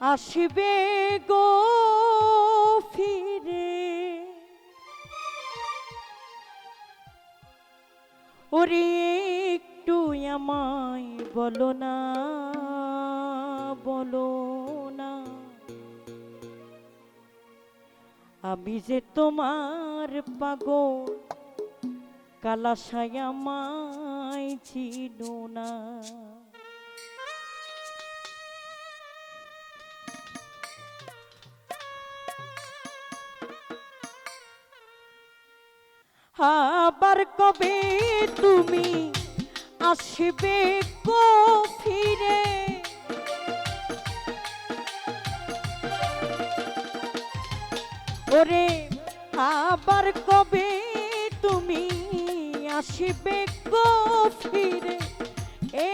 আসিবে গো ফিরে। ওরে একটু আমায় বলো না বলো না। আমি যে তোমার পাগল কালাসায় আমায় চিনো না। আবার কবে তুমি আসবে গো ফিরে ওরে, আবার কবে তুমি আসবে গো ফিরে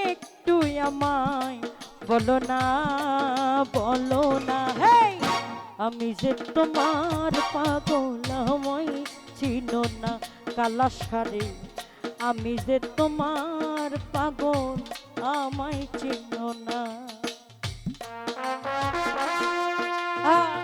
একটু আমায় বলো না বলো না। হেই, আমি যে তোমার পাগল, আমায় চিনো না। কালা সারে আমি যে তোমার পাগল আমায় চিনো না। আ-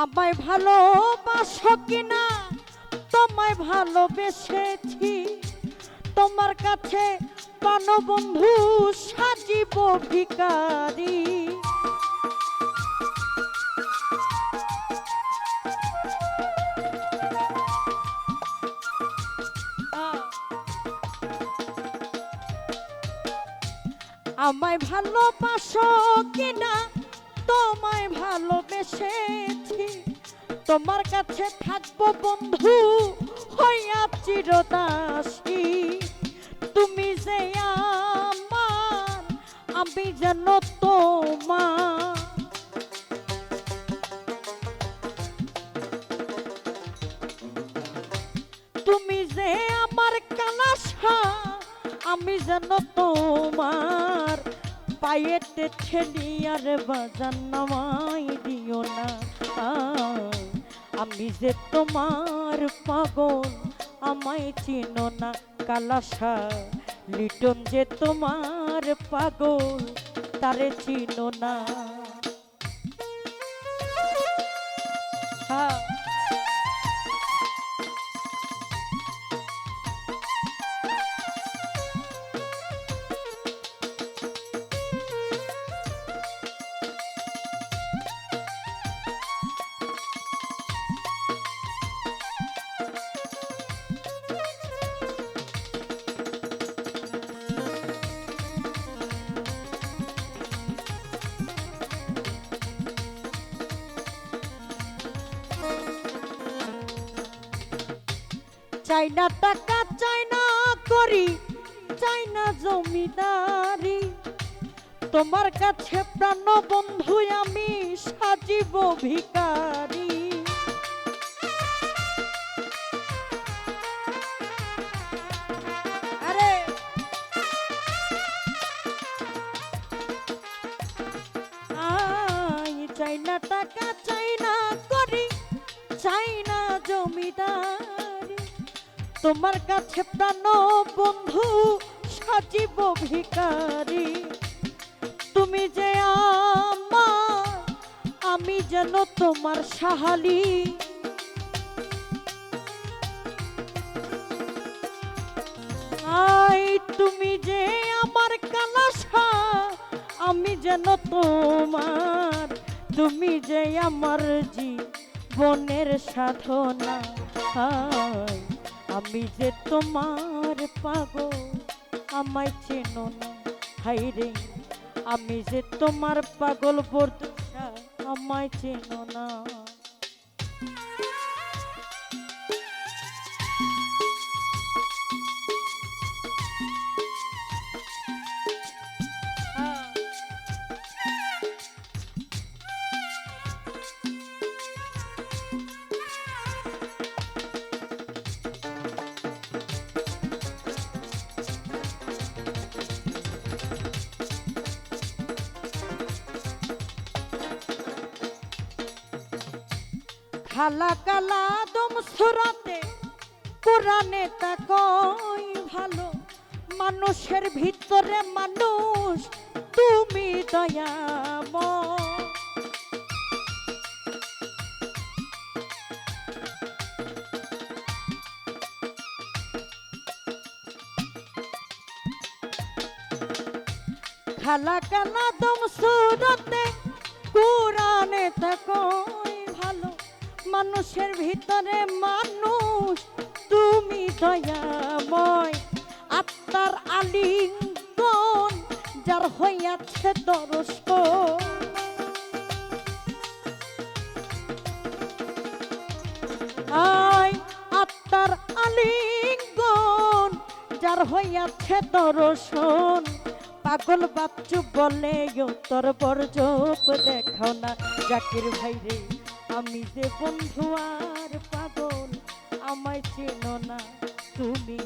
আমায় ভালোবাসো কিনা? তোমায় ভালোবেসেছি। তোমার কাছে বন্ধু সাজিব ভিকারি আমায় ভালোবাসো কিনা? তোমায় ভালোবেসেছি। তোমার কাছে থাকব বন্ধু, হইয়া চিরদাসী। তুমি যে আমার, আমি যেন তোমার। তুমি যে আমার কালাসা, আমি যেন তোমার। পায়েতে আর বাজান নামাই দিও না। আমি যে তোমার পাগল, আমায় চিনো না কালাসা। লিটন যে তোমার পাগল, তারে চিনো না। হ্যাঁ। চাই না টাকা চাই না করি চাই না জমিদারি। তোমার কাছে প্রাণ বন্ধু আমি সাজিব ভিকারি চাই না টাকা চাই না করি চাই না জমিদারি। তোমার কাছে প্রাণ বন্ধু, সাজিব ভিকারি তুমি যে আমার আমি যেন তোমার সাহালি। আই, তুমি যে আমার কালাসা আমি যেন তোমার, তুমি যে আমার জীবনের সাধনা। আই। আমি যে তোমার পাগল, আমায় চেনো না হাই রে। আমি যে তোমার পাগল বর্দুষা আমায় চেনো না। খালা কালা দম সুরাতে, কোরআনে তা কই ভালো? মানুষের ভিতরে মানুষ, তুমি দয়াময়। খালা কালা দম সুরতে, কোরআনে থাকই ভালো মানুষের ভিতরে মানুষ, তুমি দয়াময়। আত্মার আলিঙ্গন, যার হইয়াছে দর্শন আয়, আত্মার আলিঙ্গন, যার হইয়াছে দর্শন পাগল বাচ্চু বলে, "ও তোর বরজপ দেখাও না, জাকির ভাই রে আমি যে বন্ধু আর পাগল, আমায় চেনো না তুমি।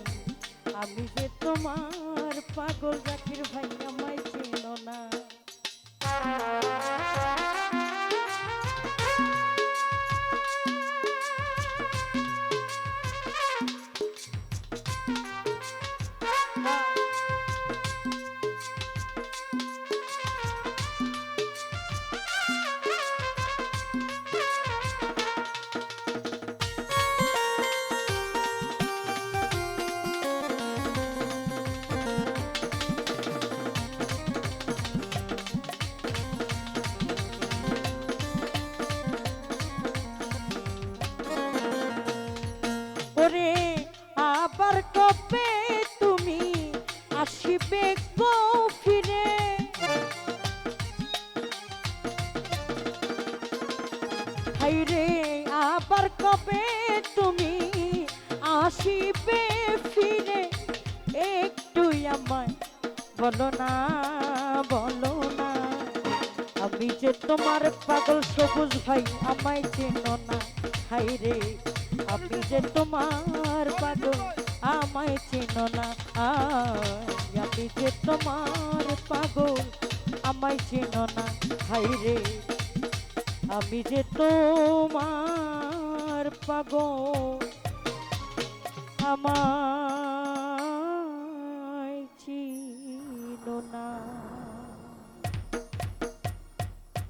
আমি যে তোমার পাগল রাখির ভাই, আমায় চেনো না। হাইরে আবার কবে তুমি আসিবে ফিরে? একটু আমায় বলো না বলো না। আমি যে তোমার পাগল সবুজ ভাই, আমায় চেনো না। হাইরে আমি যে তোমার পাগল, আমায় চেনো না। আমি যে তোমার পাগল, আমায় চেনো না। হাইরে আমি যে তোমার পাগল আমার